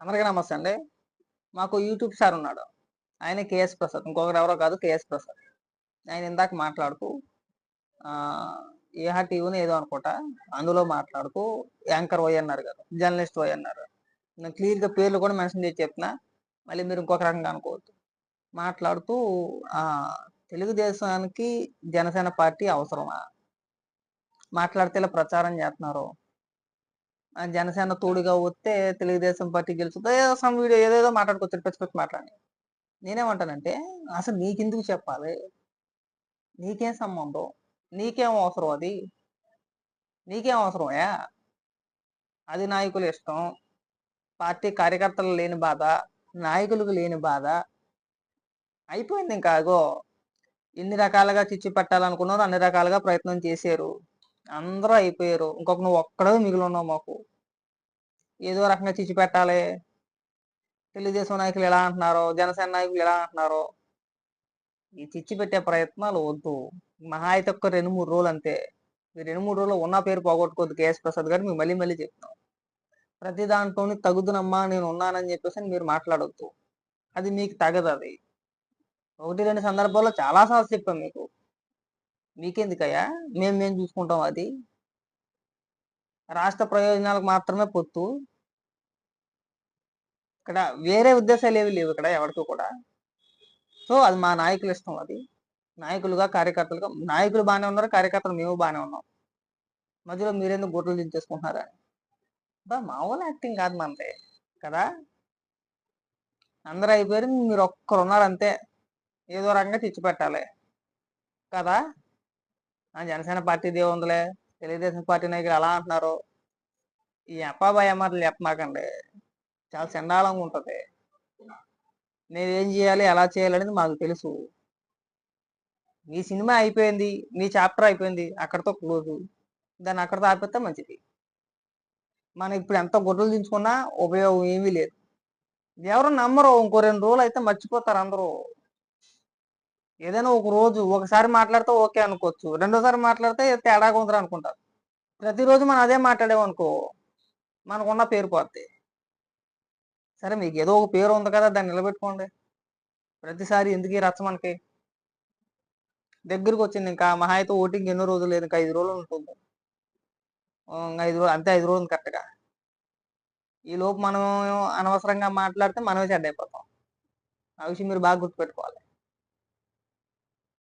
అందరికీ నమస్తే అండి. మాకు యూట్యూబ్ సార్ ఉన్నాడు. ఆయన కేఎస్ ప్రసాద్. ఇంకొకరు ఎవరో కాదు కేఎస్ ప్రసాద్. ఆయన ఇందాక మాట్లాడుతూ ఆ, ఏహా టీవీని ఏదో అనుకుంటా. అందులో మాట్లాడుతూ యాంకర్ వై అన్నారు కదా జర్నలిస్ట్ వై అన్నారు. నేను క్లియర్గా పేర్లు కూడా మెన్షన్ చేసి చెప్తున్నా మళ్ళీ మీరు ఇంకొక రకంగా అనుకోవద్దు. మాట్లాడుతూ తెలుగుదేశానికి జనసేన పార్టీ అవసరమా? మాట్లాడితే ఇలా ప్రచారం చేస్తున్నారు. జనసేన తోడుగా వస్తే తెలుగుదేశం పార్టీ గెలుస్తుంది ఏదో సమ్ వీడియో ఏదేదో మాట్లాడుకోవచ్చు పిచ్చి పిచ్చి మాట్లాడి. నేనేమంటానంటే అసలు నీకెందుకు చెప్పాలి? నీకేం సంబంధం? నీకేం అవసరం అది? నీకేం అవసరమయ్యా అది నాయకుల ఇష్టం. పార్టీ కార్యకర్తలు లేని బాధ నాయకులకు లేని బాధ. అయిపోయింది ఇంకా అగో. ఎన్ని రకాలుగా చిచ్చు పెట్టాలనుకున్నారో అన్ని రకాలుగా ప్రయత్నం చేశారు. అందరూ అయిపోయారు. ఇంకొక నువ్వు ఒక్కడే మిగిలి ఉన్నావు మాకు. ఏదో రకంగా చిచ్చి పెట్టాలి. తెలుగుదేశం నాయకులు ఎలా అంటున్నారో జనసేన నాయకులు ఎలా అంటున్నారో ఈ చిచ్చు పెట్టే ప్రయత్నాలు వద్దు. మహా అయితే ఒక్క రెండు మూడు రోజులు అంతే. మీరు రెండు మూడు రోజులు ఉన్న పేరు పోగొట్టుకోవద్దు కేఎస్ ప్రసాద్ గారు. మీకు మళ్ళీ మళ్ళీ చెప్తున్నాం. ప్రతి దాంట్లోని తగుదునమ్మా నేను ఉన్నానని చెప్పేసి మీరు మాట్లాడొద్దు. అది మీకు తగదు అది. ఒకటి రెండు సందర్భాల్లో చాలా సార్లు చెప్పాం మీకు. మీకెందుకయ్యా? మేము మేము చూసుకుంటాం అది. రాష్ట్ర ప్రయోజనాలకు మాత్రమే పొత్తు. ఇక్కడ వేరే ఉద్దేశాలు ఏవి లేవు ఇక్కడ ఎవరికి కూడా. సో అది మా నాయకుల ఇష్టం అది. నాయకులుగా కార్యకర్తలుగా నాయకులు బాగానే ఉన్నారు కార్యకర్తలు మేము బాగానే ఉన్నాం. మధ్యలో మీరెందుకు గుర్రలు దించేసుకుంటున్నారా? బా మామూలు యాక్టింగ్ కాదు మనదే కదా? అందరూ అయిపోయారు మీరు ఒక్కరు ఉన్నారు అంతే. ఏదో రకంగా తెచ్చి పెట్టాలి కదా? జనసేన పార్టీ దేవుందిలే తెలుగుదేశం పార్టీ నాయకులు అలా అంటున్నారు? ఈ అప్పాబాయి మాటలు చెప్పమాకండి. చాలా చండాలంగా ఉంటుంది. నేనేం చేయాలి ఎలా చేయాలి అనేది మాకు తెలుసు. మీ సినిమా అయిపోయింది మీ చాప్టర్ అయిపోయింది అక్కడితో క్లోజ్. దాన్ని అక్కడతో ఆపిస్తే మంచిది. మనం ఇప్పుడు ఎంత గొడ్డలు దించుకున్నా ఉపయోగం ఏమీ లేదు. ఎవరు నమ్మరు ఇంకో రెండు రోజులు అయితే మర్చిపోతారు అందరూ. ఏదైనా ఒక రోజు ఒకసారి మాట్లాడితే ఓకే అనుకోవచ్చు. రెండోసారి మాట్లాడితే తేడా కొందరు అనుకుంటారు ప్రతిరోజు మనం అదే మాట్లాడేమనుకో మనకున్న పేరు పోద్ది. సరే మీకు ఏదో ఒక పేరు ఉంది కదా దాన్ని నిలబెట్టుకోండి. ప్రతిసారి ఎందుకు ఈ రచ్చ మనకి? దగ్గరికి వచ్చింది ఇంకా మహా అయితే ఓటింగ్ ఎన్నో రోజులు లేదు ఇంకా ఐదు రోజులు ఉంటుంది. ఇంకా ఐదు రోజులు అంతే ఐదు రోజులు కరెక్ట్గా. ఈ లోపు మనం అనవసరంగా మాట్లాడితే మనమే చెడ్డ అయిపోతాం ఆ విషయం మీరు బాగా గుర్తుపెట్టుకోవాలి.